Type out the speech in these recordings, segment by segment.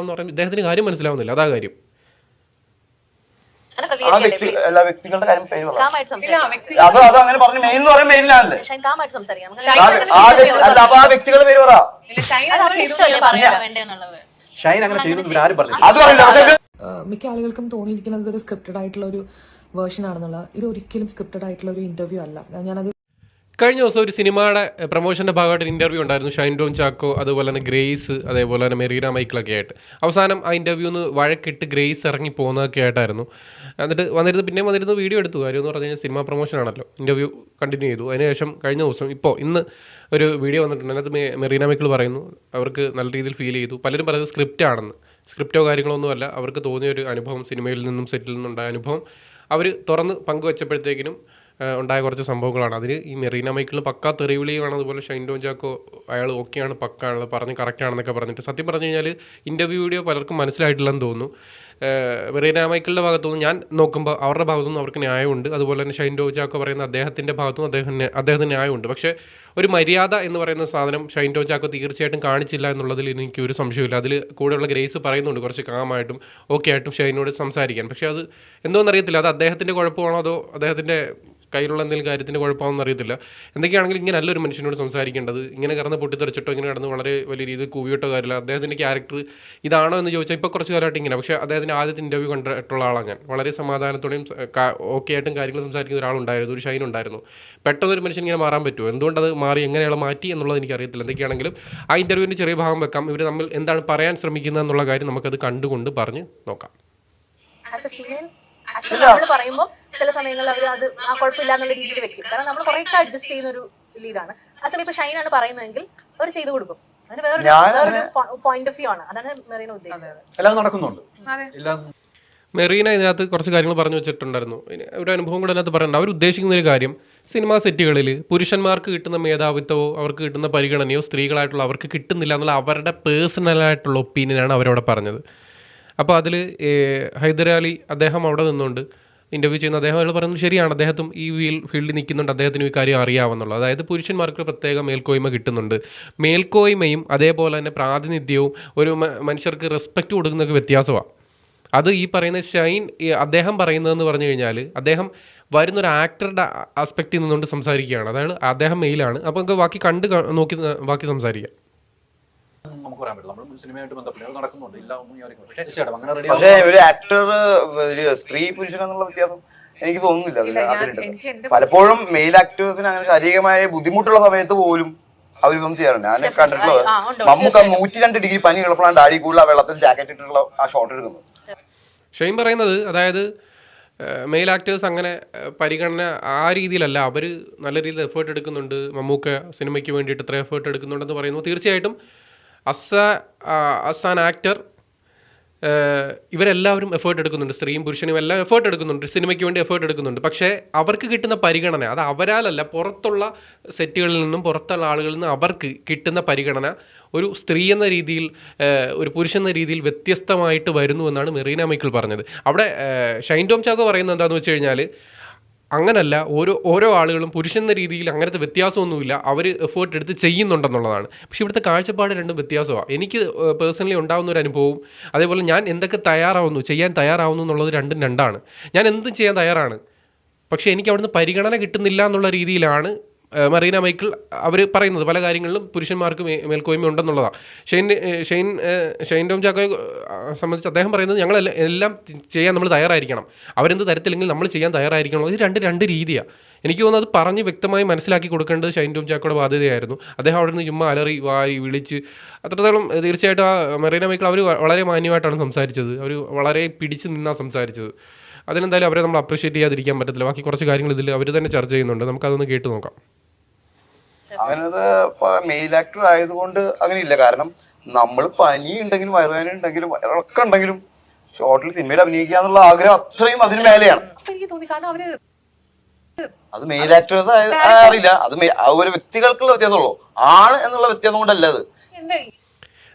എന്ന് പറയുമ്പോൾ ഇദ്ദേഹത്തിന് കാര്യം മനസ്സിലാവുന്നില്ല. അതാ കാര്യം. അങ്ങനെ ആ വ്യക്തി എല്ലാ വ്യക്തികളുടെ കാര്യം പേര് അത് അത് അങ്ങനെ പറഞ്ഞു. മെയിൻ എന്ന് ആ വ്യക്തി- അല്ല അപ്പൊ ആ വ്യക്തികളുടെ പേര് പറ. ഷൈൻ അങ്ങനെ ചെയ്തു ആരും പറഞ്ഞു അത് പറയില്ല മിക്ക ആളുകൾക്കും തോന്നിയിരിക്കുന്നത് ഒരു സ്ക്രിപ്റ്റഡ് ആയിട്ടുള്ള ഒരു വേർഷൻ ആണെന്നുള്ളത് ഇത് ഒരിക്കലും സ്ക്രിപ്റ്റഡ് ആയിട്ടുള്ള ഒരു ഇന്റർവ്യൂ അല്ല. ഞാനത് കഴിഞ്ഞ ദിവസം ഒരു സിനിമയുടെ പ്രൊമോഷന്റെ ഭാഗമായിട്ട് ഇന്റർവ്യൂ ഉണ്ടായിരുന്നു. ഷൈൻ ഡോൺ ചാക്കോ അതുപോലെ തന്നെ ഗ്രേസ് അതേപോലെ തന്നെ മെറീന മൈക്കിളൊക്കെ ആയിട്ട്. അവസാനം ആ ഇന്റർവ്യൂന്ന് വഴക്കിട്ട് ഗ്രേസ് ഇറങ്ങി പോകുന്നതൊക്കെ ആയിട്ടായിരുന്നു. എന്നിട്ട് വന്നിരുന്ന് പിന്നെ വന്നിരുന്ന് വീഡിയോ എടുത്തു. കാര്യം എന്ന് പറഞ്ഞു കഴിഞ്ഞാൽ സിനിമ പ്രൊമോഷൻ ആണല്ലോ. ഇന്റർവ്യൂ കണ്ടിന്യൂ ചെയ്തു. അതിനുശേഷം കഴിഞ്ഞ ദിവസം ഇപ്പോൾ ഇന്ന് ഒരു വീഡിയോ വന്നിട്ടുണ്ട്. അതിനകത്ത് മെറീന മൈക്കിൾ പറയുന്നു. അവർക്ക് നല്ല രീതിയിൽ ഫീൽ ചെയ്തു. പലരും പറയുന്നത് സ്ക്രിപ്റ്റ് ആണെന്ന്. സ്ക്രിപ്റ്റോ കാര്യങ്ങളൊന്നുമല്ല അവർക്ക് തോന്നിയ ഒരു അനുഭവം സിനിമയിൽ നിന്നും സെറ്റിൽ നിന്നുണ്ടായ അനുഭവം. അവർ തുറന്ന് പങ്കുവച്ചപ്പോഴത്തേക്കിനും ഉണ്ടായ കുറച്ച് സംഭവങ്ങളാണ്. അതിന് ഈ മെറീന മൈക്കിൾ പക്കാ തെറിവിളിയുമാണ്. അതുപോലെ ഷൈൻ ഡോൺ ചാക്കോ അയാൾ ഓക്കെയാണ് പക്കാണ് പറഞ്ഞ് കറക്റ്റാണെന്നൊക്കെ പറഞ്ഞിട്ട് സത്യം പറഞ്ഞു കഴിഞ്ഞാൽ ഇന്റർവ്യൂ വീഡിയോ പലർക്കും മനസ്സിലായിട്ടില്ലെന്ന് തോന്നുന്നു. മെറീന മൈക്കിളിന്റെ ഭാഗത്തുനിന്ന് ഞാൻ നോക്കുമ്പോൾ അവരുടെ ഭാഗത്തുനിന്ന് അവർക്ക് ന്യായമുണ്ട്. അതുപോലെ തന്നെ ഷൈൻ ചാക്കോ പറയുന്ന അദ്ദേഹത്തിന്റെ ഭാഗത്തുനിന്ന് അദ്ദേഹം അദ്ദേഹത്തിന് ന്യായമുണ്ട്. പക്ഷേ ഒരു മര്യാദ എന്ന് പറയുന്ന സാധനം ഷൈൻ ടോൺ ചാക്കോ തീർച്ചയായിട്ടും കാണിച്ചില്ല എന്നുള്ളതിൽ എനിക്ക് ഒരു സംശയമില്ല അതിൽ കൂടെയുള്ള ഗ്രേസ് പറയുന്നുണ്ട് കുറച്ച് കാമായിട്ടും ഓക്കെ ആയിട്ടും ഷൈനോട് സംസാരിക്കാൻ. പക്ഷേ അത് എന്തോന്നറിയത്തില്ല. അത് അദ്ദേഹത്തിന്റെ കുഴപ്പമാണോ അതോ അദ്ദേഹത്തിന്റെ കയ്യിലുള്ള എന്തെങ്കിലും കാര്യത്തിന്റെ കുഴപ്പമാണെന്ന് അറിയത്തില്ല. എന്തൊക്കെയാണെങ്കിലും ഇങ്ങനെ നല്ലൊരു മനുഷ്യനോട് സംസാരിക്കേണ്ടത്. ഇങ്ങനെ കടന്ന് പൊട്ടിത്തെറിച്ചിട്ടോ ഇങ്ങനെ കടന്ന് വളരെ വലിയ രീതിയിൽ കൂവിയിട്ടോ കാര്യമില്ല. അദ്ദേഹത്തിന്റെ ക്യാരക്ടർ ഇതാണോ എന്ന് ചോദിച്ചാൽ ഇപ്പോൾ കുറച്ച് കാലമായിട്ട് ഇങ്ങനെ. പക്ഷേ അദ്ദേഹത്തിന്റെ ആദ്യത്തെ ഇന്റർവ്യൂ കണ്ടിട്ടുള്ള ആളാണ് ഞാൻ. വളരെ സമാധാനത്തോടെയും ഓക്കെ ആയിട്ടും കാര്യങ്ങൾ സംസാരിക്കുന്ന ഒരാളുണ്ടായിരുന്നു ഒരു ഷൈൻ ഉണ്ടായിരുന്നു. പെട്ടെന്ന് ഒരു മനുഷ്യൻ ഇങ്ങനെ മാറാൻ പറ്റുമോ? എന്തുകൊണ്ടത് മാറി? എങ്ങനെയുള്ള മാറ്റി എന്നുള്ളത് എനിക്കറിയത്തില്ല. എന്തൊക്കെയാണെങ്കിലും ആ ഇന്റർവ്യൂവിന്റെ ചെറിയ ഭാഗം വെക്കാം. ഇവർ തമ്മിൽ എന്താണ് പറയാൻ ശ്രമിക്കുന്നത് എന്നുള്ള കാര്യം നമുക്കത് കണ്ടുകൊണ്ട് പറഞ്ഞ് നോക്കാം. As a ഫീമെയിൽ ആക്ടർ നമ്മൾ പറയുമ്പോൾ ചില സമയങ്ങളിൽ അവർ അത് ആ കുഴപ്പമില്ല എന്നുള്ള രീതിയിൽ വെക്കും. കാരണം നമ്മൾ കുറെ അഡ്ജസ്റ്റ് ചെയ്യുന്ന ഒരു ലീഡാണ് ആ സമയം ഇപ്പൊ ഷൈൻ ആണ് പറയുന്നതെങ്കിൽ അവർ ചെയ്തു കൊടുക്കും. അതിന് വേറൊരു പോയിന്റ് ഓഫ് വ്യൂ ആണ്. അതാണ് മെറീന ഉദ്ദേശിച്ചത്. എല്ലാം നടക്കുന്നുണ്ട്. എല്ലാം മെറീന ഇതിനകത്ത് കുറച്ച് കാര്യങ്ങൾ പറഞ്ഞു വെച്ചിട്ടുണ്ടായിരുന്നു. ഒരു അനുഭവം കൂടെ അതിനകത്ത് പറയുന്നുണ്ട് അവർ ഉദ്ദേശിക്കുന്ന ഒരു കാര്യം സിനിമാ സെറ്റുകളിൽ പുരുഷന്മാർക്ക് കിട്ടുന്ന മേധാവിത്വമോ അവർക്ക് കിട്ടുന്ന പരിഗണനയോ സ്ത്രീകളായിട്ടുള്ള അവർക്ക് കിട്ടുന്നില്ല എന്നുള്ള അവരുടെ പേഴ്സണലായിട്ടുള്ള ഒപ്പീനിയനാണ് അവരവിടെ പറഞ്ഞത്. അപ്പോൾ അതിൽ ഹൈദരാലി അദ്ദേഹം അവിടെ നിന്നുകൊണ്ട് ഇന്റർവ്യൂ ചെയ്യുന്ന. അദ്ദേഹം അയാൾ പറയുന്നത് ശരിയാണ് അദ്ദേഹത്തും ഈ വീൽ ഫീൽഡിൽ നിൽക്കുന്നുണ്ട്. അദ്ദേഹത്തിന് ഈ കാര്യം അറിയാവുന്നുള്ളൂ അതായത് പുരുഷന്മാർക്ക് പ്രത്യേക മേൽക്കോയ്മ കിട്ടുന്നുണ്ട്. മേൽക്കോയ്മയും അതേപോലെ തന്നെ പ്രാതിനിധ്യവും ഒരു മനുഷ്യർക്ക് റെസ്പെക്റ്റ് കൊടുക്കുന്നതൊക്കെ വ്യത്യാസമാണ് അത് ഈ പറയുന്ന ഷൈൻ അദ്ദേഹം പറയുന്നതെന്ന് പറഞ്ഞു കഴിഞ്ഞാൽ അദ്ദേഹം വരുന്നൊരു ആക്ടറുടെ ആസ്പെക്റ്റിൽ നിന്നുകൊണ്ട് സംസാരിക്കുകയാണ്. അതായത് അദ്ദേഹം മെയിലാണ്. അപ്പോൾ നമുക്ക് ബാക്കി കണ്ട് നോക്കി ബാക്കി സംസാരിക്കാം. നമുക്ക് പറയാൻ പറ്റില്ല നമ്മൾ സിനിമയായിട്ട് ബന്ധപ്പെട്ട് അത് നടക്കുന്നുണ്ട്. ഇല്ല ഒന്നും ഞാൻ അറിയില്ല. പക്ഷേ തീർച്ചയായിട്ടും അങ്ങനെ റെഡി പക്ഷേ ഒരു ആക്ടർ ഒരു സ്ത്രീ പുരുഷൻ എന്നുള്ള വ്യത്യാസം എനിക്ക് തോന്നുന്നില്ല. അതിൽ ഇല്ല, ഞാൻ- അതിലുണ്ട് എന്റെ പലപ്പോഴും മെയിൽ ആക്ടേഴ്സിന് അങ്ങനെ ശാരീരികമായ ബുദ്ധിമുട്ടുള്ള സമയത്ത് പോലും അവരിതൊന്നും ചെയ്യാറുണ്ട്. ഞാൻ കണ്ടിട്ടുള്ളത് ആ, ഉണ്ട്, ഉണ്ട്. നമുക്ക് നൂറ്റി രണ്ട് ഡിഗ്രി പനി ഉള്ളപ്പോഴാണ് ഡാഡി കൂടുതൽ ആ വെള്ളത്തിൽ ജാക്കറ്റ് ഇട്ടിട്ടുള്ള ആ ഷോട്ട് എടുക്കുന്നത്. ഷെയിം പറയുന്നത് അതായത് മെയിൽ ആക്ടേഴ്സ് അങ്ങനെ പരിഗണന ആ രീതിയിലല്ല. അവർ നല്ല രീതിയിൽ എഫേർട്ട് എടുക്കുന്നുണ്ട്. മമ്മൂക്ക സിനിമയ്ക്ക് വേണ്ടിയിട്ട് ഇത്ര എഫേർട്ട് എടുക്കുന്നുണ്ടെന്ന് പറയുന്നു. തീർച്ചയായിട്ടും അസ് അസ് ആൻ ആക്ടർ ഇവരെല്ലാവരും എഫേർട്ട് എടുക്കുന്നുണ്ട്. സ്ത്രീയും പുരുഷനും എല്ലാം എഫേർട്ട് എടുക്കുന്നുണ്ട്. സിനിമയ്ക്ക് വേണ്ടി എഫേർട്ട് എടുക്കുന്നുണ്ട്. പക്ഷേ അവർക്ക് കിട്ടുന്ന പരിഗണന അത് അവരാലല്ല പുറത്തുള്ള സെറ്റുകളിൽ നിന്നും പുറത്തുള്ള ആളുകളിൽ നിന്നും അവർക്ക് കിട്ടുന്ന പരിഗണന ഒരു സ്ത്രീ എന്ന രീതിയിൽ ഒരു പുരുഷൻ എന്ന രീതിയിൽ വ്യത്യസ്തമായിട്ട് വരുന്നു എന്നാണ് മെറീന മൈക്കിൾ പറഞ്ഞത്. അവിടെ ഷൈൻ ടോം ചാക്കോ പറയുന്നത് എന്താണെന്ന് വെച്ച് കഴിഞ്ഞാൽ അങ്ങനല്ല ഓരോ ഓരോ ആളുകളും പുരുഷൻ എന്ന രീതിയിൽ അങ്ങനത്തെ വ്യത്യാസമൊന്നുമില്ല. അവർ എഫേർട്ട് എടുത്ത് ചെയ്യുന്നുണ്ടെന്നുള്ളതാണ്. പക്ഷേ ഇവിടുത്തെ കാഴ്ചപ്പാട് രണ്ടും വ്യത്യാസമാണ് എനിക്ക് പേഴ്സണലി ഉണ്ടാകുന്ന ഒരു അനുഭവവും അതേപോലെ ഞാൻ എന്തൊക്കെ തയ്യാറാവുന്നു ചെയ്യാൻ തയ്യാറാവുന്നു എന്നുള്ളത് രണ്ടും രണ്ടാണ്. ഞാൻ എന്തും ചെയ്യാൻ തയ്യാറാണ്. പക്ഷേ എനിക്ക് അവിടുന്ന് പരിഗണന കിട്ടുന്നില്ല എന്നുള്ള രീതിയിലാണ് മറീന മൈക്കിൾ അവർ പറയുന്നത് പല കാര്യങ്ങളിലും പുരുഷന്മാർക്ക് മേൽക്കോയ്മ ഉണ്ടെന്നുള്ളതാണ് ഷെയ്ൻ ഷെയിൻ ഷെയ്ൻ ടോം ചാക്കോയെ സംബന്ധിച്ച് അദ്ദേഹം പറയുന്നത് ഞങ്ങൾ എല്ലാം ചെയ്യാൻ നമ്മൾ തയ്യാറായിരിക്കണം. അവരെന്ത് തരത്തിലെങ്കിൽ നമ്മൾ ചെയ്യാൻ തയ്യാറായിരിക്കണം? ഇത് രണ്ട് രണ്ട് രീതിയാണ് എനിക്ക് തോന്നുന്നത് അത് പറഞ്ഞ് വ്യക്തമായി മനസ്സിലാക്കി കൊടുക്കേണ്ടത് ഷൈൻ ടോം ചാക്കോയുടെ ബാധ്യതയായിരുന്നു. അദ്ദേഹം അവിടെ നിന്ന് ചുമ്മാ അലറി വാരി വിളിച്ച് അത്രത്തോളം തീർച്ചയായിട്ടും ആ മറീന മൈക്കിൾ അവർ വളരെ മാന്യമായിട്ടാണ് സംസാരിച്ചത്. അവർ വളരെ പിടിച്ച് നിന്നാണ് സംസാരിച്ചത്. അതിനെന്തായാലും അവരെ നമ്മൾ അപ്രീഷിയേറ്റ് ചെയ്യാതിരിക്കാൻ പറ്റത്തില്ല. ബാക്കി കുറച്ച് കാര്യങ്ങൾ ഇതിൽ അവർ തന്നെ ചർച്ച ചെയ്യുന്നുണ്ട്. നമുക്കതൊന്ന് കേട്ട് നോക്കാം. അങ്ങനത് മെയിൽ ആക്ടർ ആയതുകൊണ്ട് അങ്ങനെ ഇല്ല കാരണം നമ്മൾ പനി ഉണ്ടെങ്കിലും വയറുവേദന ഉണ്ടെങ്കിലും വയറൊക്കെ ഉണ്ടെങ്കിലും ഷോർട്ടിൽ സിനിമയിൽ അഭിനയിക്കുക എന്നുള്ള ആഗ്രഹം അത്രയും അതിന് മേലെയാണ്. തോന്നി അത് മെയിൽ ആക്ടേഴ്സ് അറിയില്ല. അത് ഒരു വ്യക്തികൾക്കുള്ള വ്യത്യാസമുള്ളൂ ആണ് എന്നുള്ള വ്യത്യാസം കൊണ്ടല്ല അത്.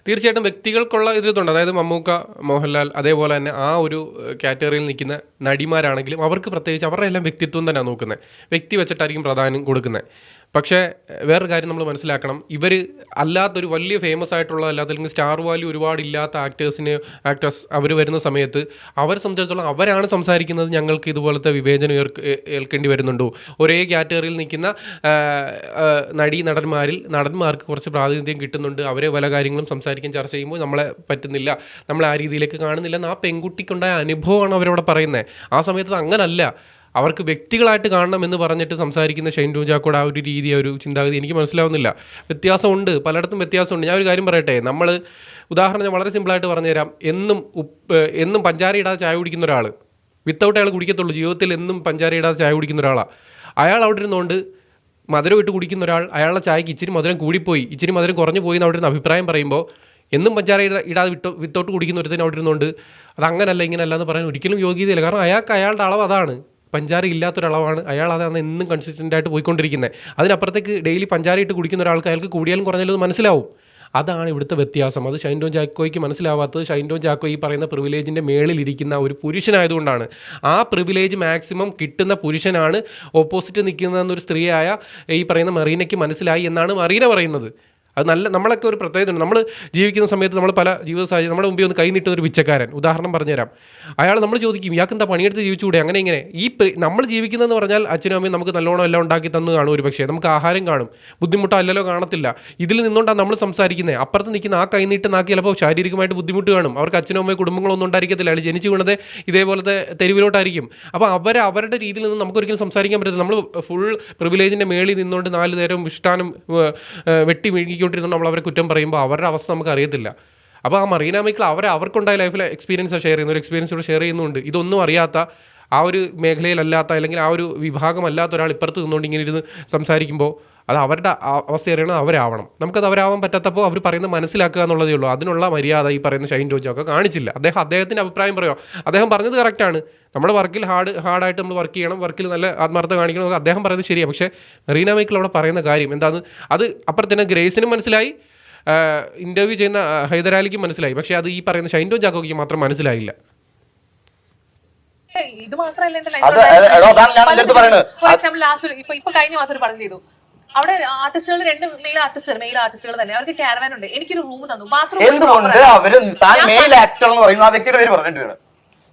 തീർച്ചയായിട്ടും വ്യക്തികൾക്കുള്ള ഇതുണ്ട്. അതായത് മമ്മൂക്ക മോഹൻലാൽ അതേപോലെ തന്നെ ആ ഒരു കാറ്റഗറിയിൽ നിൽക്കുന്ന നടിമാരാണെങ്കിലും അവർക്ക് പ്രത്യേകിച്ച് അവരുടെ എല്ലാം വ്യക്തിത്വം തന്നെയാണ് നോക്കുന്നത്. വ്യക്തി വെച്ചിട്ടായിരിക്കും പ്രാധാന്യം കൊടുക്കുന്നത്. പക്ഷേ വേറൊരു കാര്യം നമ്മൾ മനസ്സിലാക്കണം. ഇവർ അല്ലാത്തൊരു വലിയ ഫേമസ് ആയിട്ടുള്ള അല്ലാത്ത അല്ലെങ്കിൽ സ്റ്റാർ വാല്യൂ ഒരുപാട് ഇല്ലാത്ത ആക്ടേഴ്സിന് ആക്ടേഴ്സ് അവർ വരുന്ന സമയത്ത് അവരെ സംബന്ധിച്ചിടത്തോളം അവരാണ് സംസാരിക്കുന്നത് ഞങ്ങൾക്ക് ഇതുപോലത്തെ വിവേചനം ഏൽക്കേണ്ടി വരുന്നുണ്ടോ? ഒരേ കാറ്റഗറിയിൽ നിൽക്കുന്ന നടീ നടന്മാരിൽ നടന്മാർക്ക് കുറച്ച് പ്രാതിനിധ്യം കിട്ടുന്നുണ്ട്. അവരെ പല കാര്യങ്ങളും സംസാരിക്കാൻ ചർച്ച ചെയ്യുമ്പോൾ നമ്മളെ പറ്റുന്നില്ല. നമ്മൾ ആ രീതിയിലേക്ക് കാണുന്നില്ല. എന്ന് ആ പെൺകുട്ടിക്കുണ്ടായ അനുഭവമാണ് അവരവിടെ പറയുന്നത്. ആ സമയത്ത് അങ്ങനല്ല. അവർക്ക് വ്യക്തികളായിട്ട് കാണണം എന്ന് പറഞ്ഞിട്ട് സംസാരിക്കുന്ന ഷൈൻ ടൂജാക്കോട് ആ ഒരു രീതി ഒരു ചിന്താഗതി എനിക്ക് മനസ്സിലാവുന്നില്ല. വ്യത്യാസമുണ്ട് പലയിടത്തും വ്യത്യാസമുണ്ട്. ഞാൻ ഒരു കാര്യം പറയട്ടെ നമ്മൾ ഉദാഹരണം ഞാൻ വളരെ സിമ്പിളായിട്ട് പറഞ്ഞുതരാം. എന്നും ഉപ്പ് എന്നും പഞ്ചാര ഇടാതെ ചായ കുടിക്കുന്ന ഒരാൾ വിത്തൗട്ട് അയാൾ കുടിക്കത്തുള്ളൂ. ജീവിതത്തിൽ എന്നും പഞ്ചാര ഇടാതെ ചായ കുടിക്കുന്ന ഒരാളാണ് അയാൾ അവിടെ ഇരുന്നുകൊണ്ട് മധുരം ഇട്ട് കുടിക്കുന്ന ഒരാൾ അയാളുടെ ചായക്ക് ഇച്ചിരി മധുരം കൂടിപ്പോയി ഇച്ചിരി മധുരം കുറഞ്ഞു പോയി എന്ന് അവിടെ നിന്ന് അഭിപ്രായം പറയുമ്പോൾ എന്നും പഞ്ചാര ഇട- ഇടാതെ വിട്ടോ വിത്തോട്ട് കുടിക്കുന്ന ഒരുത്തിന് അവിടെ ഇരുന്നുകൊണ്ട് അത് അങ്ങനല്ല ഇങ്ങനല്ല എന്ന് പറയാൻ ഒരിക്കലും യോഗ്യതയില്ല. കാരണം അയാൾക്ക് അയാളുടെ അളവ് അതാണ്. പഞ്ചാര ഇല്ലാത്തൊരളവാണ്. അയാൾ അതാണ് എന്നും കൺസിസ്റ്റന്റ് ആയിട്ട് പോയിക്കൊണ്ടിരിക്കുന്നത് അതിനപ്പുറത്തേക്ക് ഡെയിലി പഞ്ചാര ഇട്ട് കുടിക്കുന്ന ഒരാൾക്ക് അയാൾക്ക് കൂടിയാലും കുറഞ്ഞാലും മനസ്സിലാവും. അതാണ് ഇവിടുത്തെ വ്യത്യാസം. അത് ഷൈൻ ടോൺ ജാക്കോയ്ക്ക് മനസ്സിലാവാത്തത് ഷൈൻ ടോൺ ജാക്കോ ഈ പറയുന്ന പ്രിവിലേജിന്റെ മേളിലിരിക്കുന്ന ഒരു പുരുഷനായതുകൊണ്ടാണ്. ആ പ്രിവിലേജ് മാക്സിമം കിട്ടുന്ന പുരുഷനാണ് ഓപ്പോസിറ്റ് നിൽക്കുന്നതെന്നൊരു സ്ത്രീയായ ഈ പറയുന്ന മറീനയ്ക്ക് മനസ്സിലായി എന്നാണ് മറീന പറയുന്നത്. അത് നല്ല നമ്മളൊക്കെ ഒരു പ്രത്യേകത ഉണ്ട് നമ്മൾ ജീവിക്കുന്ന സമയത്ത് നമ്മൾ പല ജീവിത സാഹചര്യം നമ്മുടെ മുമ്പിൽ ഒന്ന് കൈ ഒരു പിച്ചക്കാരൻ. ഉദാഹരണം പറഞ്ഞുതരാം. അയാൾ നമ്മൾ ചോദിക്കും ഇയാൾക്ക് എന്താ പണിയെടുത്ത് ജീവിച്ചുകൂടെ അങ്ങനെ ഇങ്ങനെ. ഈ നമ്മൾ ജീവിക്കുന്നതെന്ന് പറഞ്ഞാൽ അച്ഛനും അമ്മയും നമുക്ക് നല്ലോണം എല്ലാം ഉണ്ടാക്കി തന്നു കാണും ഒരു പക്ഷേ. നമുക്ക് ആഹാരം കാണും. ബുദ്ധിമുട്ടോ അല്ലല്ലോ കാണത്തില്ല. ഇതിൽ നിന്നുകൊണ്ടാണ് നമ്മൾ സംസാരിക്കുന്നത് അപ്പുറത്ത് നിൽക്കുന്ന ആ കൈ നാക്കി ചിലപ്പോൾ ശാരീരികമായിട്ട് ബുദ്ധിമുട്ട് കാണും. അവർക്ക് അച്ഛനും അമ്മയും കുടുംബങ്ങളൊന്നും ഉണ്ടായിരിക്കത്തില്ല. അയാൾ ജനിച്ചു വീണത് ഇതേപോലത്തെ തെരുവിലോട്ടായിരിക്കും. അപ്പോൾ അവർ അവരുടെ രീതിയിൽ നിന്ന് നമുക്കൊരിക്കലും സംസാരിക്കാൻ പറ്റത്തില്ല. നമ്മൾ ഫുൾ പ്രിവിലേജിന്റെ മേളിൽ നിന്നുകൊണ്ട് നാല് നേരം ഇഷ്ടാനും വെട്ടി വെട്ടി നമ്മൾ അവരെ കുറ്റം പറയുമ്പോൾ അവരുടെ അവസ്ഥ നമുക്ക് അറിയത്തില്ല അപ്പോൾ ആ മറീന മൈക്കിൾ അവരെ അവർക്കുണ്ടായ ലൈഫിലെ എക്സ്പീരിയൻസ് ഷെയർ ചെയ്യുന്ന ഒരു എക്സ്പീരിയൻസ് ഇവിടെ ഷെയർ ചെയ്യുന്നുണ്ട്. ഇതൊന്നും അറിയാത്ത ആ ഒരു മേഖലയിലല്ലാത്ത അല്ലെങ്കിൽ ആ ഒരു വിഭാഗമല്ലാത്ത ഒരാൾ ഇപ്പുറത്ത് നിന്നുകൊണ്ട് ഇങ്ങനെ ഇരുന്ന് സംസാരിക്കുമ്പോൾ അത് അവരുടെ അവസ്ഥ അറിയണത് അവരാവണം. നമുക്കത് അവരാവാൻ പറ്റാത്തപ്പോൾ അവർ പറയുന്നത് മനസ്സിലാക്കുക എന്നുള്ളതേ ഉള്ളൂ. അതിനുള്ള മര്യാദ ഈ പറയുന്ന ഷൈൻ ടോജൊക്കെ കാണിച്ചില്ല. അദ്ദേഹം അദ്ദേഹത്തിന്റെ അഭിപ്രായം പറയുമോ അദ്ദേഹം പറഞ്ഞത് കറക്റ്റാണ്. നമ്മുടെ വർക്കിൽ ഹാർഡ് ഹാർഡായിട്ട് നമ്മൾ വർക്ക് ചെയ്യണം. വർക്കിൽ നല്ല ആത്മാർത്ഥത കാണിക്കണം അദ്ദേഹം പറയുന്നത് ശരിയാണ് പക്ഷേ റീന മൈക്കിൾ അവിടെ പറയുന്ന കാര്യം എന്താണ് അത് അപ്പുറത്തന്നെ ഗ്രേസിനും മനസ്സിലായി. ഇന്റർവ്യൂ ചെയ്യുന്ന ഹൈദരാലിക്ക് മനസ്സിലായി. പക്ഷേ അത് ഈ പറയുന്ന ഷൈൻ ടോൺ മാത്രം മനസ്സിലായില്ല. ഇത് മാത്രമല്ല എന്റെ എക്സാമ്പിൾ ലാസ്റ്റ് ഇപ്പൊ ഇപ്പൊ കഴിഞ്ഞ മാസം ഒരു പടം ചെയ്തു. അവിടെ ആർട്ടിസ്റ്റുകൾ രണ്ട് മെയിൽ ആർട്ടിസ്റ്റുകൾ മെയിൽ ആർട്ടിസ്റ്റുകൾ തന്നെ. അവർക്ക് ക്യാരവാൻ ഉണ്ട്. എനിക്കൊരു റൂം തന്നു. മാത്രം എന്തുകൊണ്ട്? അവർ താൻ മെയിൽ ആക്ടർ എന്ന് പറയുന്ന. ആ വ്യക്തിയുടെ പേര്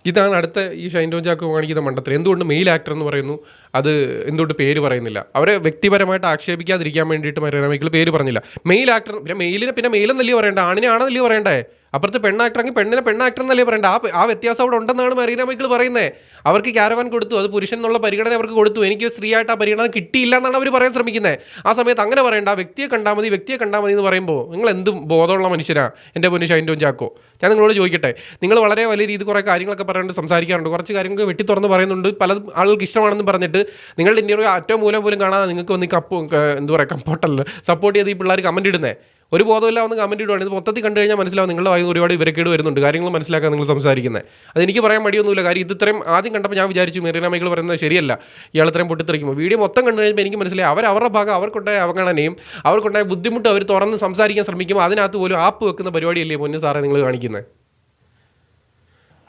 ഇതാണ് അടുത്ത ഈ ഷൈൻ ടോൺ കാണിക്കുന്ന മണ്ടത്തിൽ എന്തുകൊണ്ട് മെയിൽ ആക്ടർ എന്ന് പറയുന്നു? അത് എന്തുകൊണ്ട് പേര് പറയുന്നില്ല? അവരെ വ്യക്തിപരമായിട്ട് ആക്ഷേപിക്കാതിരിക്കാൻ വേണ്ടിയിട്ട് മരിയന പേര് പറഞ്ഞില്ല. മെയിൽ ആക്ടർ പിന്നെ മെയിലിനെ പിന്നെ മെയിലെന്നല്ലേ പറയണ്ടേ? ആണിനാണെന്നല്ലേ പറയണ്ടേ? അപ്പുറത്ത് പെണ്ണാക്ടറെങ്കിൽ പെണ്ണിനെ പെണ്ണാക്ടർ എന്നല്ലേ പറയണ്ടേ? ആ ആ വ്യത്യാസം അവിടെ ഉണ്ടെന്നാണ് മരീന മൈക്കിൾ പറയുന്നത് അവർക്ക് ക്യാരവാൻ കൊടുത്തു അത് പുരുഷൻ എന്നുള്ള പരിഗണന അവർക്ക് കൊടുത്തു. എനിക്ക് സ്ത്രീ ആയിട്ട് ആ പരിഗണന കിട്ടിയില്ല എന്നാണ് അവർ പറയാൻ ശ്രമിക്കുന്നത് ആ സമയത്ത് അങ്ങനെ പറയണ്ട വ്യക്തിയെ കണ്ടാൽ മതി വ്യക്തിയെ കണ്ടാൽ മതി എന്ന് പറയുമ്പോൾ നിങ്ങൾ എന്ത് ബോധമുള്ള മനുഷ്യരാ? എന്റെ പൊന്നു ഷൈൻ ടോൺ ചാക്കോ. ഞാൻ നിങ്ങളോട് ചോദിക്കട്ടെ. നിങ്ങൾ വളരെ വലിയ രീതി കുറേ കാര്യങ്ങളൊക്കെ പറയാറുണ്ട് സംസാരിക്കാറുണ്ട്. കുറച്ച് കാര്യങ്ങൾ വെട്ടി തുറന്ന് പറയുന്നുണ്ട്. പല ആളുകൾക്ക് ഇഷ്ടമാണെന്ന് പറഞ്ഞിട്ട് നിങ്ങളുടെ ഇന്റർവ്യൂ അറ്റവും മൂലം പോലും കാണാതെ നിങ്ങൾക്ക് വന്ന് കപ്പ് എന്താ പറയുക കമ്പോട്ടല്ല സപ്പോർട്ട് ചെയ്ത് ഈ പിള്ളേർ കമന്റ് ഇടുന്നേ. ഒരു ബോധമില്ല വന്ന് കമന്റ് ഇടുവാണ്. ഇത് മൊത്തത്തിൽ കണ്ടു കഴിഞ്ഞാൽ മനസ്സിലാവും നിങ്ങളുടെ വായു ഒരുപാട് ഇവരക്കേട് വരുന്നുണ്ട്. കാര്യങ്ങൾ മനസ്സിലാക്കാൻ നിങ്ങൾ സംസാരിക്കുന്നത് അത് എനിക്ക് പറയാൻ മടിയൊന്നുമില്ല. കാര്യം ഇത് ഇത്രയും ആദ്യം കണ്ടപ്പോൾ ഞാൻ വിചാരിച്ചു മെറീന മൈക്കിൾ പറയുന്നത് ശരിയല്ല. ഇയാൾ ഇത്രയും പൊട്ടിത്തെറിക്കുമ്പോൾ. വീഡിയോ മൊത്തം കണ്ടു കഴിഞ്ഞാൽ എനിക്ക് മനസ്സിലായി അവർ അവരുടെ ഭാഗം അവർക്കുണ്ടായ അവഗണനയും അവർക്കുണ്ടായ ബുദ്ധിമുട്ട് അവർ തുറന്ന് സംസാരിക്കാൻ ശ്രമിക്കുമ്പോൾ അതിനകത്ത് പോലും ആപ്പ് വെക്കുന്ന പരിപാടിയല്ലേ പൊന്നു സാറേ നിങ്ങൾ കാണിക്കുന്നത്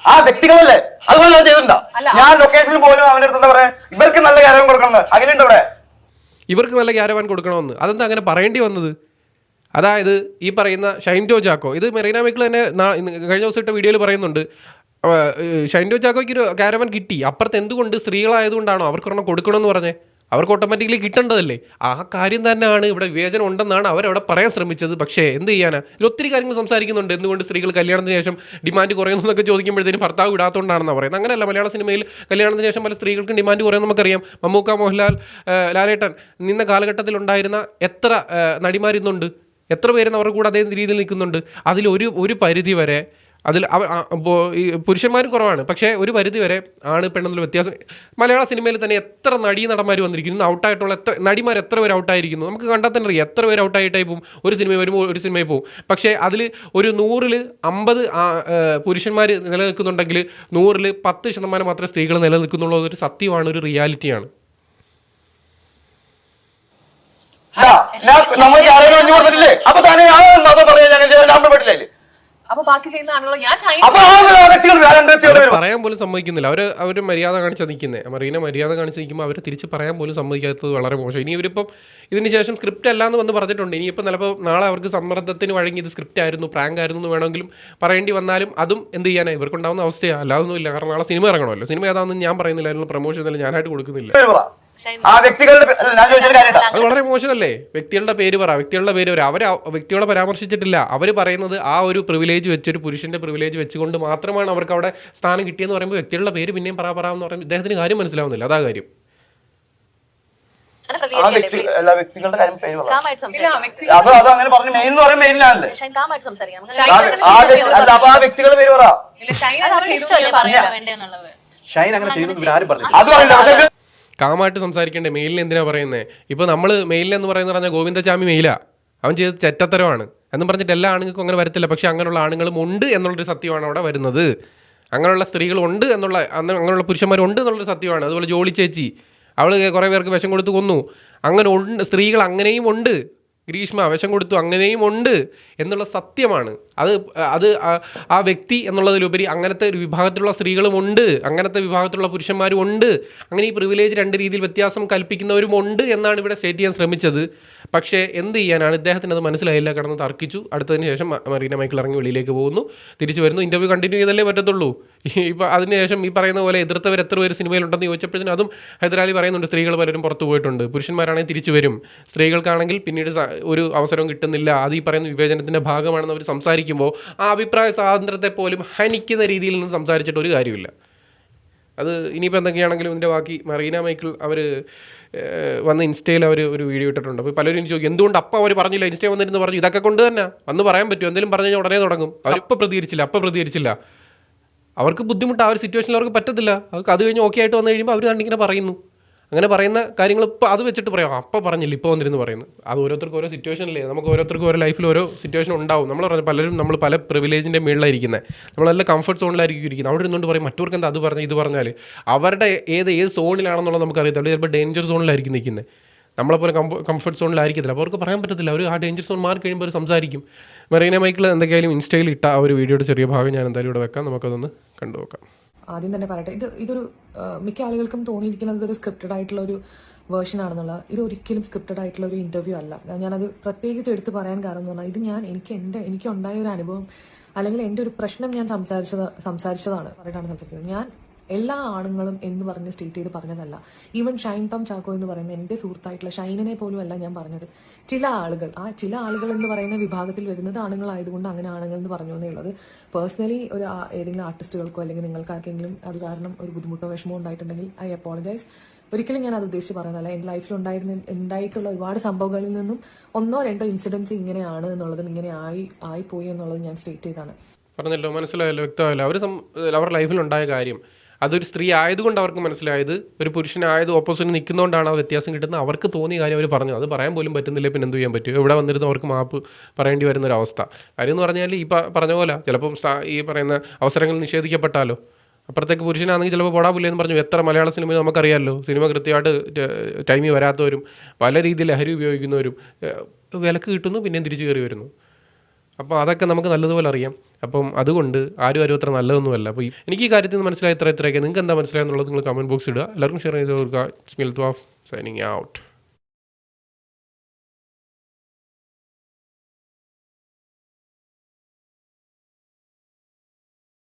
ആ വ്യക്തികളല്ലേ? അതുപോലെ അത് ചെയ്തിട്ടുണ്ടോ? ഞാൻ ലൊക്കേഷനിൽ പോലും അവന്റെ അടുത്ത് എന്താ പറയാ ഇവർക്ക് നല്ല കാര്യം കൊടുക്കണം അഖിലുണ്ട് ഇവിടെ. ഇവർക്ക് നല്ല ക്യാരവാൻ കൊടുക്കണമെന്ന്. അതെന്താ അങ്ങനെ പറയേണ്ടി വന്നത്? അതായത് ഈ പറയുന്ന ഷൈൻ ടോ ചാക്കോ ഇത് മെറീന മൈക്കിൾ തന്നെ കഴിഞ്ഞ ദിവസം ഇട്ട വീഡിയോയിൽ പറയുന്നുണ്ട്. ഷൈൻഡോ ചാക്കോയ്ക്ക് ഒരു കാരവൻ കിട്ടി. അപ്പുറത്ത് എന്തുകൊണ്ട് സ്ത്രീകളായതുകൊണ്ടാണോ അവർക്കൊരെണ്ണം കൊടുക്കണമെന്ന് പറഞ്ഞേ? അവർക്ക് ഓട്ടോമാറ്റിക്കലി കിട്ടേണ്ടതല്ലേ? ആ കാര്യം തന്നെയാണ് ഇവിടെ വിവേചനം ഉണ്ടെന്നാണ് അവരവിടെ പറയാൻ ശ്രമിച്ചത്. പക്ഷേ എന്ത് ചെയ്യാനാ? ഇതിൽ ഒത്തിരി കാര്യങ്ങൾ സംസാരിക്കുന്നുണ്ട്. എന്തുകൊണ്ട് സ്ത്രീകൾ കല്യാണത്തിന് ശേഷം ഡിമാൻഡ് കുറയുന്നു എന്നൊക്കെ ചോദിക്കുമ്പോഴത്തേനും ഭർത്താവ് ഇടാത്തതുകൊണ്ടാണെന്ന് പറയുന്നത്. അങ്ങനെയല്ല മലയാള സിനിമയിൽ കല്യാണത്തിന് ശേഷം പല സ്ത്രീകൾക്കും ഡിമാൻഡ് കുറയുന്നു നമുക്കറിയാം. മമ്മൂക്ക മോഹൻലാൽ ലാലേട്ടൻ നിന്ന കാലഘട്ടത്തിൽ ഉണ്ടായിരുന്ന എത്ര നടിമാരിന്നുണ്ട്? എത്ര പേരും അവരുടെ കൂടെ അതേ രീതിയിൽ നിൽക്കുന്നുണ്ട്. അതിൽ ഒരു ഒരു പരിധി വരെ അതിൽ പുരുഷന്മാരും കുറവാണ്. പക്ഷേ ഒരു പരിധി വരെ ആണ് പെണ്ണെന്നുള്ള വ്യത്യാസം. മലയാള സിനിമയിൽ തന്നെ എത്ര നടീ നടന്മാർ വന്നിരിക്കുന്നു ഔട്ടായിട്ടുള്ള എത്ര നടിമാർ എത്ര പേര് ഔട്ടായിരിക്കുന്നു? നമുക്ക് കണ്ടാൽ തന്നെ അറിയാം. എത്ര പേര് ഔട്ടായിട്ടായി പോകും ഒരു സിനിമ വരുമ്പോൾ ഒരു സിനിമയിൽ പോകും പക്ഷേ അതിൽ ഒരു നൂറിൽ അമ്പത് പുരുഷന്മാർ നിലനിൽക്കുന്നുണ്ടെങ്കിൽ നൂറിൽ പത്ത് ശതമാനം മാത്രമേ സ്ത്രീകൾ നിലനിൽക്കുന്നുള്ളൂ. ഒരു സത്യമാണ് ഒരു റിയാലിറ്റിയാണ് ഇതാ, ഞാൻ- നമ്മൾക്ക് ആരെങ്കിലും കൊടുത്തിട്ടില്ലേ? അപ്പൊ തന്നെ അത് ഞങ്ങൾ അപ്പൊ ബാക്കി ചെയ്യുന്ന ഞാൻ. പറയാൻ പോലും സമ്മതിക്കുന്നില്ല. അവർ അവർ മര്യാദ കാണിച്ചാൽ നിൽക്കുന്നത് മറീന മര്യാദ കാണിച്ച് നിൽക്കുമ്പോൾ അവർ തിരിച്ച് പറയാൻ പോലും സമ്മതിക്കാത്തത് വളരെ മോശം. ഇനി ഇവരിപ്പം ഇതിന് ശേഷം സ്ക്രിപ്റ്റ് അല്ലാന്ന് വന്ന് പറഞ്ഞിട്ടുണ്ട്. ഇനിയിപ്പോൾ ചിലപ്പോൾ നാളെ അവർക്ക് സമ്മർദ്ദത്തിന് വഴങ്ങി ഇത് സ്ക്രിപ്റ്റ് ആയിരുന്നു പ്രാങ്ക് ആയിരുന്നു എന്ന് വേണമെങ്കിലും പറയേണ്ടി വന്നാലും അതും എന്ത് ചെയ്യാനാണ് ഇവർക്കുണ്ടാവുന്ന അവസ്ഥയാണ് അല്ലാതൊന്നുമില്ല കാരണം നാളെ സിനിമ ഇറങ്ങണമല്ലോ. സിനിമ ഏതാണെന്ന് ഞാൻ പറയുന്നില്ല. അതിനുള്ള പ്രൊമോഷൻ ഒന്നും ഞാനായിട്ട് കൊടുക്കുന്നില്ല. ആ വ്യക്തികളുടെ അല്ല, ഞാൻ ചോദിച്ചൊരു കാര്യം അത് വളരെ മോശമല്ലേ? വ്യക്തികളുടെ പേര് പറ വ്യക്തികളുടെ പേര് പറ. അവർ വ്യക്തികളെ പരാമർശിച്ചിട്ടില്ല. അവർ പറയുന്നത് ആ ഒരു പ്രിവിലേജ് വെച്ച് ഒരു പുരുഷന്റെ പ്രിവിലേജ് വെച്ചുകൊണ്ട് മാത്രമാണ് അവർക്ക് അവിടെ സ്ഥാനം കിട്ടിയെന്ന് പറയുമ്പോൾ വ്യക്തികളുടെ പേര് പിന്നെയും പറ പറ എന്ന് പറയുമ്പോൾ ഇദ്ദേഹത്തിന് കാര്യം മനസ്സിലാവുന്നില്ല. അതാ കാര്യം. ആ വ്യക്തി എല്ലാ വ്യക്തികളുടെ കാര്യം പേര് പറയാം അത് അത് അങ്ങനെ പറഞ്ഞു. മെയിൻ എന്ന് പറയുമ്പോൾ മെയിനാണല്ലേ ആ വ്യക്തി- അല്ല അപ്പൊ ആ വ്യക്തികളുടെ പേര് പറ. ഷൈൻ അങ്ങനെ പറയാ ചെയ്യുന്നു ആരും പറഞ്ഞു അത് പറയില്ല പക്ഷെ ഇത് കാമായിട്ട് സംസാരിക്കേണ്ടേ? മെയിലിന് എന്തിനാ പറയുന്നത് ഇപ്പോൾ നമ്മൾ മെയിലിനെന്ന് പറയുന്നത് പറഞ്ഞാൽ ഗോവിന്ദചാമി മെയിലാണ് അവൻ ചെയ്ത ചെറ്റത്തരമാണ് എന്നും പറഞ്ഞിട്ട് എല്ലാ ആണുങ്ങൾക്കും അങ്ങനെ വരത്തില്ല. പക്ഷെ അങ്ങനെയുള്ള ആണുങ്ങളും ഉണ്ട് എന്നുള്ളൊരു സത്യമാണ് അവിടെ വരുന്നത്. അങ്ങനെയുള്ള സ്ത്രീകളുണ്ട് എന്നുള്ള അങ്ങനെയുള്ള പുരുഷന്മാരുണ്ട് എന്നുള്ളൊരു സത്യമാണ്. അതുപോലെ ജോളി ചേച്ചി അവൾ കുറേ പേർക്ക് വിഷം കൊടുത്ത് കൊന്നു. അങ്ങനെ ഉണ്ട് സ്ത്രീകൾ അങ്ങനെയും ഉണ്ട്. ഗ്രീഷ്മ വിഷം കൊടുത്തു അങ്ങനെയും ഉണ്ട് എന്നുള്ള സത്യമാണ്. അത് അത് ആ- വ്യക്തി എന്നുള്ളതിലുപരി അങ്ങനത്തെ ഒരു വിഭാഗത്തിലുള്ള സ്ത്രീകളുമുണ്ട് അങ്ങനത്തെ വിഭാഗത്തിലുള്ള പുരുഷന്മാരും ഉണ്ട്. അങ്ങനെ ഈ പ്രിവിലേജ് രണ്ട് രീതിയിൽ വ്യത്യാസം കൽപ്പിക്കുന്നവരും ഉണ്ട് എന്നാണ് ഇവിടെ സ്റ്റേറ്റ് ചെയ്യാൻ ശ്രമിച്ചത്. പക്ഷേ എന്ത് ചെയ്യാനാണ്? ഇദ്ദേഹത്തിന് അത് മനസ്സിലായില്ല. കടന്ന് തർക്കിച്ചു. അടുത്തതിന് ശേഷം മറീന മൈക്കിൾ ഇറങ്ങി വെളിയിലേക്ക് പോകുന്നു. തിരിച്ചു വരുന്നു. ഇന്റർവ്യൂ കണ്ടിന്യൂ ചെയ്തല്ലേ പറ്റത്തുള്ളൂ. ഇപ്പോൾ അതിനുശേഷം ഈ പറയുന്ന പോലെ എതിർത്തവർ എത്ര പേര് സിനിമയിലുണ്ടെന്ന് ചോദിച്ചപ്പോഴത്തേനും അതും ഹൈദരാലി പറയുന്നുണ്ട്. സ്ത്രീകൾ പലരും പുറത്തു പോയിട്ടുണ്ട്. പുരുഷന്മാരാണെങ്കിൽ തിരിച്ചു വരും. സ്ത്രീകൾക്കാണെങ്കിൽ പിന്നീട് ഒരു അവസരവും കിട്ടുന്നില്ല. അത് ഈ പറയുന്ന വിവേചനത്തിന്റെ ഭാഗമാണെന്ന് അവർ സംസാരിക്കുമ്പോൾ ആ അഭിപ്രായ സ്വാതന്ത്ര്യത്തെ പോലും ഹനിക്കുന്ന രീതിയിൽ നിന്ന് സംസാരിച്ചിട്ട് ഒരു കാര്യമില്ല. അത് ഇനിയിപ്പോൾ എന്തൊക്കെയാണെങ്കിലും ഇതിന്റെ ബാക്കി മറീന മൈക്കിൾ അവർ വന്ന് ഇൻസ്റ്റയിൽ അവർ ഒരു വീഡിയോ ഇട്ടിട്ടുണ്ട്. അപ്പോൾ പലരും ചോദിക്കും എന്തുകൊണ്ട് അപ്പം അവർ പറഞ്ഞില്ല? ഇൻസ്റ്റയിൽ വന്നിരുന്ന് പറഞ്ഞു. ഇതൊക്കെ കൊണ്ട് തന്നെ. വന്ന് പറയാൻ പറ്റും എന്തെങ്കിലും പറഞ്ഞു കഴിഞ്ഞാൽ ഉടനെ തുടങ്ങും. അവരിപ്പോൾ പ്രതികരിച്ചില്ല അപ്പം പ്രതികരിച്ചില്ല. അവർക്ക് ബുദ്ധിമുട്ട് ആ ഒരു സിറ്റുവേഷനിൽ അവർക്ക് പറ്റത്തില്ല. അവർക്ക് അത് കഴിഞ്ഞ് ഓക്കെ ആയിട്ട് വന്നു കഴിയുമ്പോൾ അവർ കണ്ടിങ്ങനെ പറയുന്നു. അങ്ങനെ പറയുന്ന കാര്യങ്ങൾ ഇപ്പോൾ അത് വെച്ചിട്ട് പറയാം. അപ്പോൾ പറഞ്ഞില്ല ഇപ്പോൾ വന്നിരുന്ന് പറയുന്നു അത് ഓരോരുത്തർക്കും ഓരോ സിറ്റുവേഷനില്ലേ നമുക്ക് ഓരോരുത്തർക്കും ഓരോ ലൈഫിൽ ഓരോ സിറ്റുവേഷൻ ഉണ്ടാവും. നമ്മൾ പറഞ്ഞു പലരും നമ്മൾ പല പ്രിവിലേജിന്റെ മുകളിലായിരിക്കുന്നത് നമ്മൾ നല്ല കംഫർട്ട് സോണിലായിരിക്കും ഇരിക്കുന്നത് അവിടെ ഇരുന്നുകൊണ്ട് പറയും മറ്റവർക്ക് എന്താ അത് പറഞ്ഞ് ഇത് പറഞ്ഞാൽ അവരുടെ ഏത് ഏത് സോണിലാണെന്നുള്ളത് നമുക്കറിയത്തില്ല. ചിലപ്പോൾ ഡേഞ്ചർ സോണിലായിരിക്കും നിൽക്കുന്നത് നമ്മളെപ്പോലെ കംഫർട്ട് സോണിലായിരിക്കത്തില്ല അപ്പോൾ അവർക്ക് പറയാൻ പറ്റത്തില്ല. അവർ ആ ഡേഞ്ചർ സോൺ മാറി കഴിയുമ്പോൾ അവർ സംസാരിക്കും. മെറീന മൈക്കിൾ എന്തൊക്കെയായാലും ഇൻസ്റ്റയിൽ ഇട്ട ആ ഒരു വീഡിയോയുടെ ചെറിയ ഭാഗം ഞാൻ എന്തായാലും ഇവിടെ വെക്കാം. നമുക്കതൊന്ന് കണ്ടുനോക്കാം. ആദ്യം തന്നെ പറയട്ടെ. ഇത് ഇതൊരു മിക്ക ആളുകൾക്കും തോന്നിയിരിക്കുന്നത് ഇതൊരു സ്ക്രിപ്റ്റഡ് ആയിട്ടുള്ള ഒരു വേർഷൻ ആണെന്നുള്ള. ഇത് ഒരിക്കലും സ്ക്രിപ്റ്റഡ് ആയിട്ടുള്ള ഒരു ഇന്റർവ്യൂ അല്ല. ഞാനത് പ്രത്യേകിച്ച് എടുത്ത് പറയാൻ കാരണം എന്ന് പറഞ്ഞാൽ ഇത് ഞാൻ എനിക്ക് എന്റെ എനിക്ക് ഉണ്ടായ ഒരു അനുഭവം അല്ലെങ്കിൽ എന്റെ ഒരു പ്രശ്നം ഞാൻ സംസാരിച്ചത് സംസാരിച്ചതാണ്. പറഞ്ഞിട്ടാണ് സംസാരിക്കുന്നത് ഞാൻ എല്ലാ ആണുങ്ങളും എന്ന് പറഞ്ഞ് സ്റ്റേറ്റ് ചെയ്ത് പറഞ്ഞതല്ല. ഈവൻ ഷൈൻ പം ചാക്കോ എന്ന് പറയുന്ന എന്റെ സുഹൃത്തായിട്ടുള്ള ഷൈനിനെ പോലും അല്ല ഞാൻ പറഞ്ഞത്. ചില ആളുകൾ ആ ചില ആളുകൾ എന്ന് പറയുന്ന വിഭാഗത്തിൽ വരുന്നത് ആണുങ്ങളായതുകൊണ്ട് അങ്ങനെ ആണുങ്ങൾ എന്ന് പറഞ്ഞു എന്നുള്ളത് പേഴ്സണലി ഒരു ഏതെങ്കിലും ആർട്ടിസ്റ്റുകൾക്കോ അല്ലെങ്കിൽ നിങ്ങൾക്കാർക്കെങ്കിലും അത് കാരണം ഒരു ബുദ്ധിമുട്ടോ വിഷമോ ഉണ്ടായിട്ടുണ്ടെങ്കിൽ ഐ അപ്പോളജൈസ് ഒരിക്കലും ഞാൻ അത് ഉദ്ദേശിച്ച് പറയുന്നതല്ല. എന്റെ ലൈഫിൽ ഉണ്ടായിരുന്ന ഉണ്ടായിട്ടുള്ള ഒരുപാട് സംഭവങ്ങളിൽ നിന്നും ഒന്നോ രണ്ടോ ഇൻസിഡൻസ് ഇങ്ങനെയാണ് എന്നുള്ളതും ഇങ്ങനെ ആയി ആയിപ്പോയി എന്നുള്ളത് ഞാൻ സ്റ്റേറ്റ് ചെയ്താണ് പറഞ്ഞല്ലോ മനസ്സിലായല്ലോ വ്യക്തമായല്ലോ. അവർ അവരുടെ ലൈഫിലുണ്ടായ കാര്യം. അതൊരു സ്ത്രീ ആയതുകൊണ്ട് അവർക്ക് മനസ്സിലായത് ഒരു പുരുഷനായത് ഓപ്പോസിറ്റ് നിൽക്കുന്നതുകൊണ്ടാണ് ആ വ്യത്യാസം കിട്ടുന്നത്. അവർക്ക് തോന്നിയ കാര്യം അവർ പറഞ്ഞു. അത് പറയാൻ പോലും പറ്റുന്നില്ല? പിന്നെ എന്ത് ചെയ്യാൻ പറ്റും? എവിടെ വന്നിരുന്നു അവർക്ക് മാപ്പ് പറയേണ്ടി വരുന്ന ഒരു അവസ്ഥ. കാര്യം എന്ന് പറഞ്ഞാൽ ഈ പറഞ്ഞ പോലെ ചിലപ്പം ഈ പറയുന്ന അവസരങ്ങൾ നിഷേധിക്കപ്പെട്ടാലോ? അപ്പുറത്തേക്ക് പുരുഷനാണെങ്കിൽ ചിലപ്പോൾ പോടാ പുല്ലെന്ന് പറഞ്ഞു എത്ര മലയാള സിനിമ നമുക്കറിയാമല്ലോ സിനിമ കൃത്യമായിട്ട് ടൈമിൽ വരാത്തവരും പല രീതിയിൽ ലഹരി ഉപയോഗിക്കുന്നവരും വിലക്ക് കിട്ടുന്നു പിന്നെയും തിരിച്ചു കയറി വരുന്നു. അപ്പോൾ അതൊക്കെ നമുക്ക് നല്ലതുപോലെ അറിയാം. അപ്പം അതുകൊണ്ട് ആരും ആരും അത്ര നല്ലതൊന്നുമല്ല. അപ്പോൾ എനിക്ക് ഈ കാര്യത്തിൽ നിന്ന് മനസ്സിലായി ഇത്ര ഇത്രയൊക്കെ. നിങ്ങൾക്ക് എന്താ മനസ്സിലായെന്നുള്ളത് നിങ്ങൾ കമന്റ് ബോക്സ് ഇടുക. എല്ലാവർക്കും ഷെയർ ചെയ്ത് കൊടുക്കുക. സ്മിൽ ത്വാഫ് സൈനിങ് ഔട്ട്